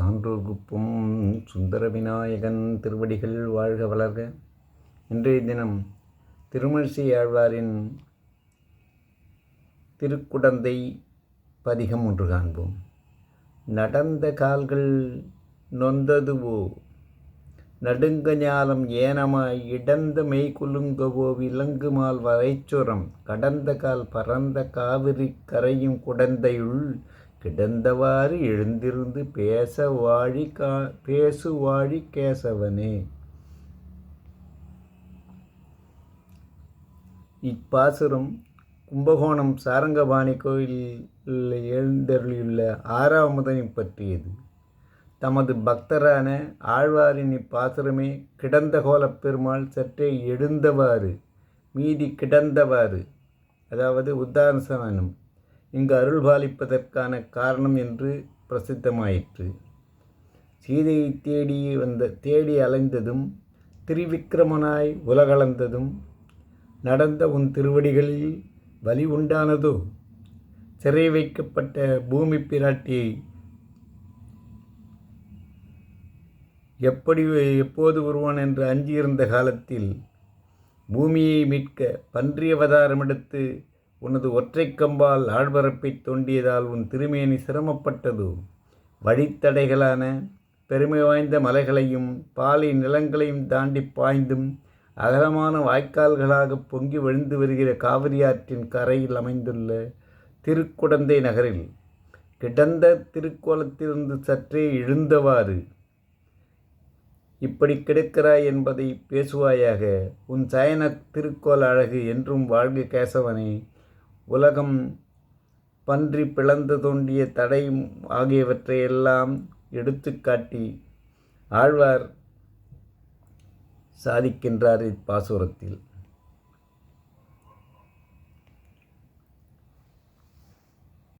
சான்றோர்குப்பும் சுந்தர விநாயகன் திருவடிகள் வாழ்க வளர்க. இன்றைய தினம் திருமழிசை ஆழ்வாரின் திருக்குடந்தை பதிகம் ஒன்று காண்போம். நடந்த கால்கள் நொந்ததுவோ? நடுங்க ஞாலம் ஏனமாய் இடந்த மெய் குலுங்கவோ? விலங்குமால் வரைச்சுரம் கடந்த கால் பரந்த காவிரி கரையும் குடந்தையுள் கிடந்தவாறு எழுந்திருந்து பேச வாழி கா பேசு வாழி கேசவனே. இப்பாசுரம் கும்பகோணம் சாரங்கபாணி கோயிலில் எழுந்தருளியுள்ள ஆறாவதனை பற்றியது. தமது பக்தரான ஆழ்வாரின் இப்பாசுரமே கிடந்த கோலப் பெருமாள் சற்றே எழுந்தவாறு மீதி கிடந்தவாறு அதாவது உத்தாரசனம் இங்கு அருள் பாலிப்பதற்கான காரணம் என்று பிரசித்தமாயிற்று. சீதையை தேடி வந்த தேடி அலைந்ததும் திரிவிக்கிரமனாய் உலகளந்ததும் நடந்த உன் திருவடிகளில் வலி உண்டானதோ? சிறை வைக்கப்பட்ட பூமி பிராட்டியை எப்படி எப்போது வருவான் என்று அஞ்சியிருந்த காலத்தில் பூமியை மீட்க பன்றி அவதாரம் எடுத்து உனது ஒற்றைக்கம்பால் ஆழ்வரப்பை தோண்டியதால் உன் திருமேனி சிரமப்பட்டது. வழித்தடைகளான பெருமை வாய்ந்த மலைகளையும் பாலை நிலங்களையும் தாண்டி பாய்ந்தும் அகலமான வாய்க்கால்களாக பொங்கி விழுந்து வருகிற காவிரி ஆற்றின் கரையில் அமைந்துள்ள திருக்குடந்தை நகரில் கிடந்த திருக்கோலத்திலிருந்து சற்றே எழுந்தவாறு இப்படி கிடக்கிறாய் என்பதை பேசுவாயாக உன் சயன திருக்கோல அழகு என்றும் வாழ்க கேசவனே உலகம் பன்றி பிளந்து தோண்டிய தடை ஆகியவற்றையெல்லாம் எடுத்துக்காட்டி ஆழ்வார் சாதிக்கின்றார் இப்பாசுரத்தில்.